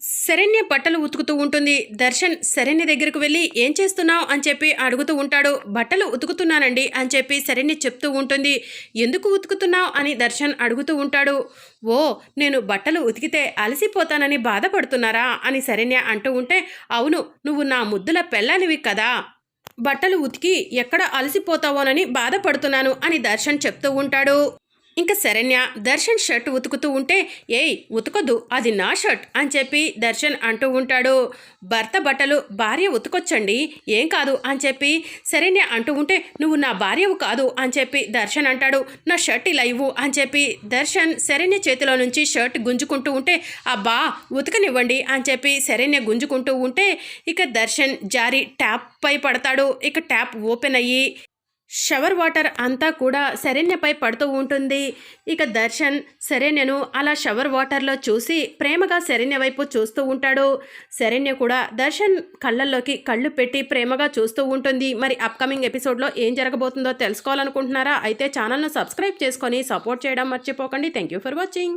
శరణ్య బట్టలు ఉతుకుతూ ఉంటుంది. దర్శన్ శరణ్య దగ్గరకు వెళ్ళి ఏం చేస్తున్నావు? అని చెప్పి అడుగుతూ ఉంటాడు. బట్టలు ఉతుకుతున్నానండి అని చెప్పి శరణ్య చెప్తూ ఉంటుంది. ఎందుకు ఉతుకుతున్నావు? అని దర్శన్ అడుగుతూ ఉంటాడు. ఓ నేను బట్టలు ఉతికితే అలసిపోతానని బాధపడుతున్నారా? అని శరణ్య అంటూ ఉంటే అవును నువ్వు నా ముద్దుల పెళ్ళనివి కదా. బట్టలు ఉతికి ఎక్కడ అలసిపోతావోనని బాధపడుతున్నాను అని దర్శన్ చెప్తూ ఉంటాడు. ఇంకా శరణ్య దర్శన్ షర్ట్ ఉతుకుతూ ఉంటే ఏయ్ ఉతకొద్దు అది నా షర్ట్ అని చెప్పి దర్శన్ అంటూ ఉంటాడు. భర్త బట్టలు భార్య ఉతుకొచ్చండి ఏం కాదు అని చెప్పి శరణ్య అంటూ ఉంటే నువ్వు నా భార్యవు కాదు అని చెప్పి దర్శన్ అంటాడు. నా షర్ట్ ఇలా ఇవ్వు అని చెప్పి దర్శన్ శరణ్య చేతిలో నుంచి షర్ట్ గుంజుకుంటూ ఉంటే అబ్బా ఉతకనివ్వండి అని చెప్పి శరణ్య గుంజుకుంటూ ఉంటే ఇక దర్శన్ జారి ట్యాప్ పై పడతాడు. ఇక ట్యాప్ ఓపెన్ అయ్యి షవర్ వాటర్ అంతా కూడా శరణ్యపై పడుతూ ఉంటుంది. ఇక దర్శన్ శరణ్యను అలా షవర్ వాటర్లో చూసి ప్రేమగా శరణ్య వైపు చూస్తూ ఉంటాడు. శరణ్య కూడా దర్శన్ కళ్ళల్లోకి కళ్ళు పెట్టి ప్రేమగా చూస్తూ ఉంటుంది. మరి అప్కమింగ్ ఎపిసోడ్లో ఏం జరగబోతుందో తెలుసుకోవాలనుకుంటున్నారా? అయితే ఛానల్ను సబ్స్క్రైబ్ చేసుకొని సపోర్ట్ చేయడం మర్చిపోకండి. Thank you for watching